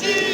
Jesus.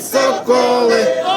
Соколи!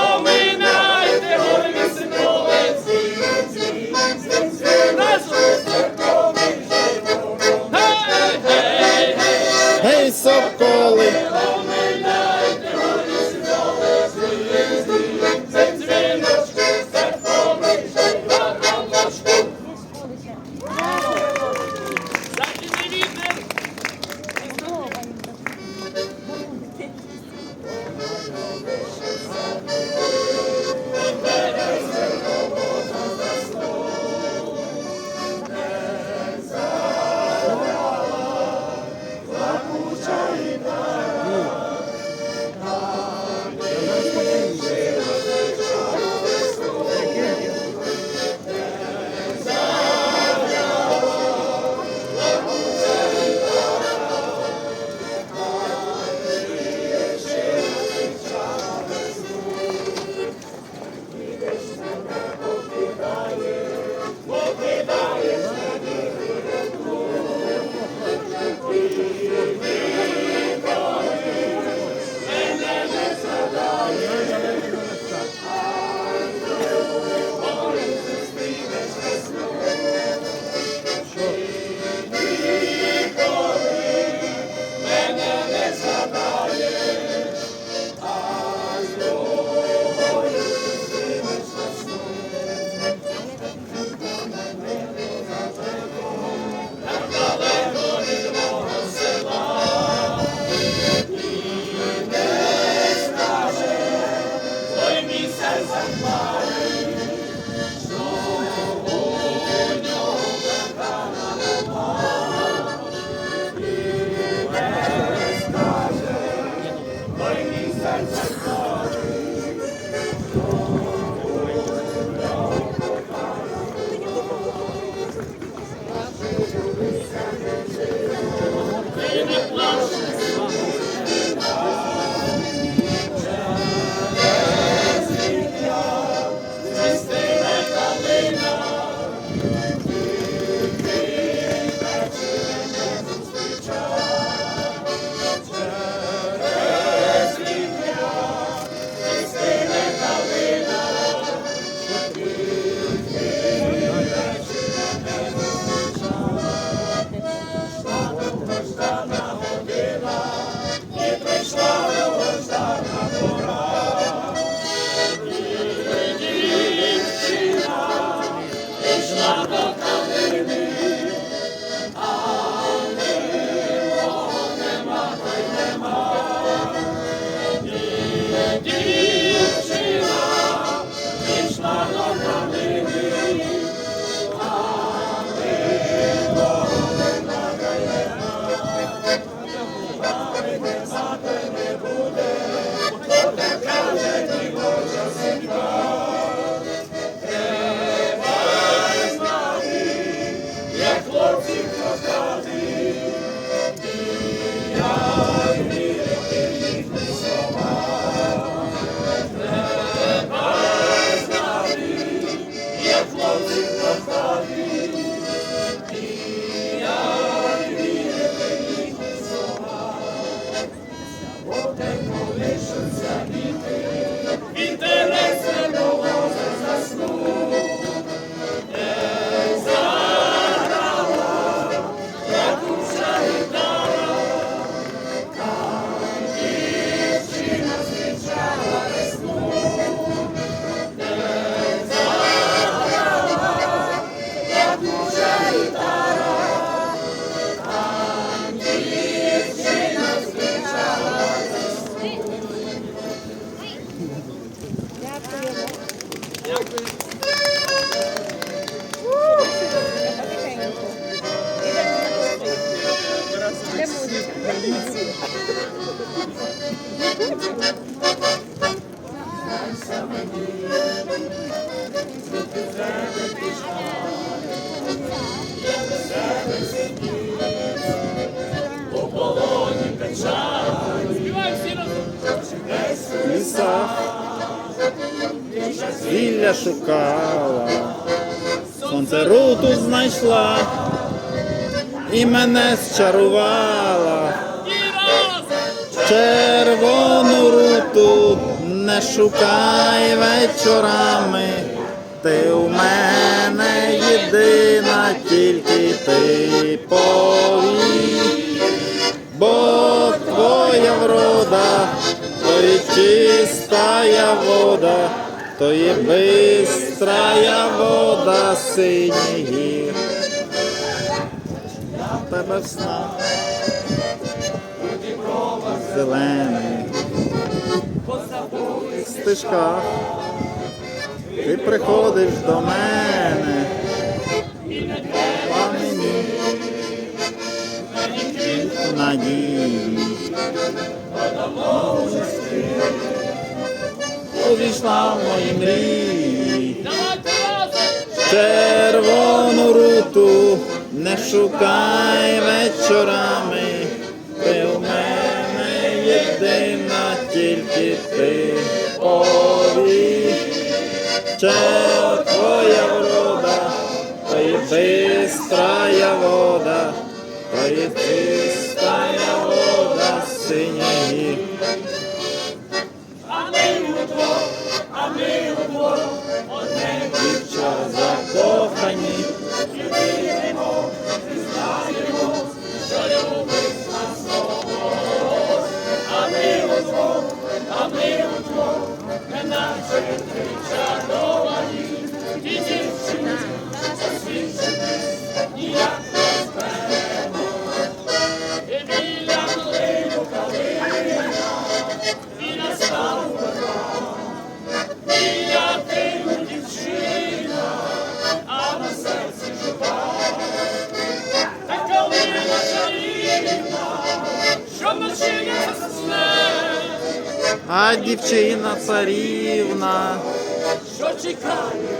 весілля шукала, сонце руту знайшла і мене зчарувала, червону руту не шукай вечорами, ти у мене єдина, тільки ти повій, бо твоя врода. то й Чистая вода то є бистрая вода синіх гір. Я тебе сна снах, у дібровах зелених, по забутих стежках, ти приходиш до мене, і не треба мені, надії, надії, Богові славної мрії. Червону руту не шукай вечорами, ти у мене єдина, тільки ти пові. та дівчина царівна, що чекає.